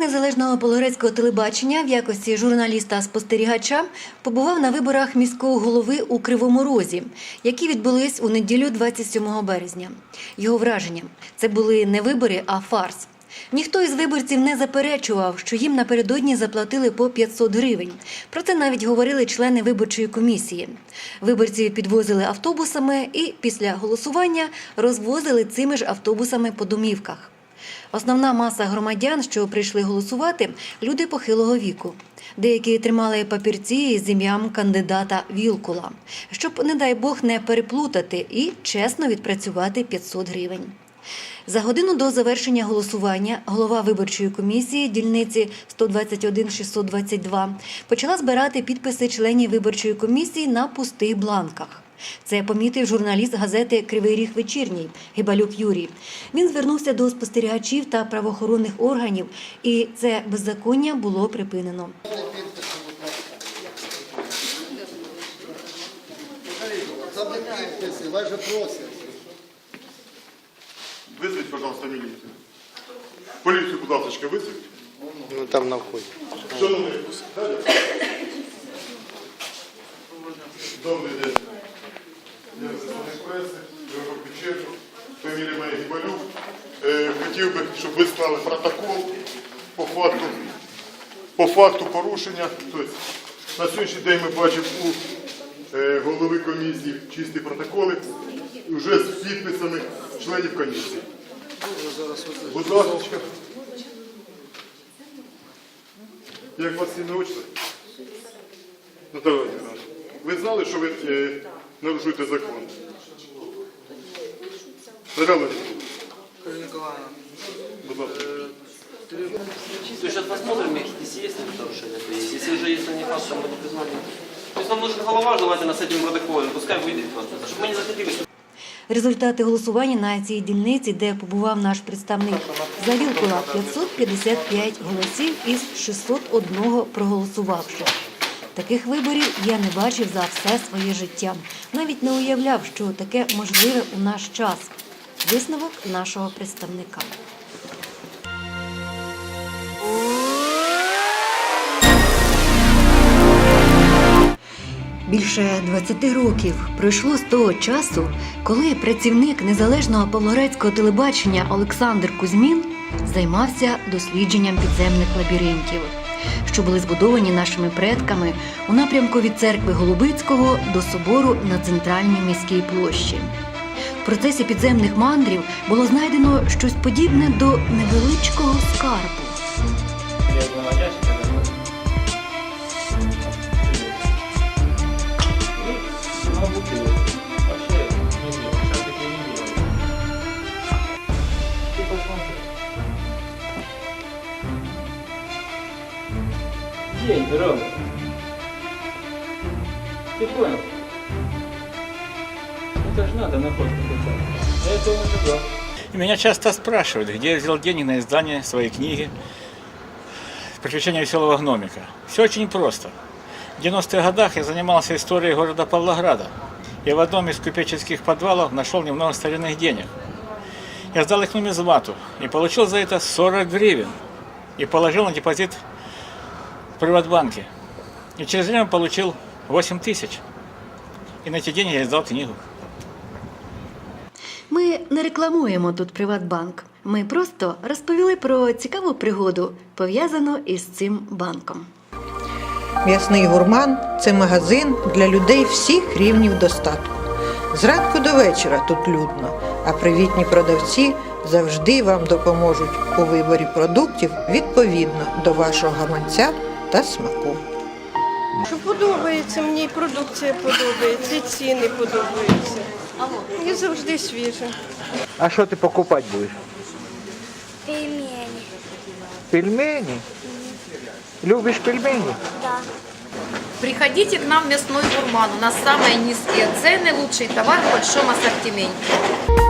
незалежного полорецького телебачення в якості журналіста-спостерігача побував на виборах міського голови у Кривому Розі, які відбулись у неділю 27 березня. Його враження це були не вибори, а фарс. Ніхто із виборців не заперечував, що їм напередодні заплатили по 500 гривень. Про це навіть говорили члени виборчої комісії. Виборці підвозили автобусами і після голосування розвозили цими ж автобусами по домівках. Основна маса громадян, що прийшли голосувати, люди похилого віку. Деякі тримали папірці з ім'ям кандидата Вілкула, щоб, не дай Бог, не переплутати і чесно відпрацювати 500 гривень. За годину до завершення голосування голова виборчої комісії дільниці 121-622 почала збирати підписи членів виборчої комісії на пустих бланках. Це помітив журналіст газети Кривий Ріг вечірній Гибалюк Юрій. Він звернувся до спостерігачів та правоохоронних органів, і це беззаконня було припинено. Вас же просять. Вызовите, пожалуйста, милицию. Полицию, будь ласка, вызовите. Ну там на вході. Шановний. Добрий день. Преси, Григор Печерко, фамілія моя Гібалюк. Хотів би, щоб ви склали протокол по факту, по факту порушення. Тобто, на сьогоднішній день ми бачимо у е, голови комісії чисті протоколи вже з підписами членів комісії. Будь ласка. Як вас ім'я отчество? Наталя Володимировна, ви знали, що ви е, нарушуєте закон? Наталя Володимировна, Николаевна, будь ласка. То есть сейчас посмотрим, если есть ли нарушение, то есть. Если уже есть не факт, то мы не признаем. То есть нам нужен голова желательно с этим протоколом, пускай выйдет просто, чтобы мы не заходили. Результати голосування на цій дільниці, де побував наш представник за Вілкула 555 голосів із 601 проголосувавших. Таких виборів я не бачив за все своє життя. Навіть не уявляв, що таке можливе у наш час. Висновок нашого представника. Більше 20 років пройшло з того часу, коли працівник незалежного павлоградського телебачення Олександр Кузьмін займався дослідженням підземних лабіринтів, що були збудовані нашими предками у напрямку від церкви Голубицького до собору на центральній міській площі. Процесі підземних мандрів було знайдено щось подібне до невеличкого скарбу. День, Ром. Ты понял? Это же надо. Я этого не ожидал. Меня часто спрашивают, где я взял деньги на издание своей книги «Приключения веселого гномика». Все очень просто. В 90-х годах я занимался историей города Павлограда. И в одном из купеческих подвалов нашел немного старинных денег. Я сдал их нумизмату и получил за это 40 гривен. И положил на депозит в Приватбанке. И через время получил 8 тысяч. И на эти деньги я издал книгу. Ми не рекламуємо тут Приватбанк. Ми просто розповіли про цікаву пригоду, пов'язану із цим банком. М'ясний гурман це магазин для людей всіх рівнів достатку. Зранку до вечора тут людно, а привітні продавці завжди вам допоможуть у виборі продуктів відповідно до вашого гаманця та смаку. Що подобається, мені продукція подобається, і ціни подобаються. І завжди свіже. А що ти покупати будеш? Пельмени. Пельмені? Любиш пельмені? Да. Приходите к нам в мясной гурман. У нас самые низкие цены, лучший товар в большом ассортименте.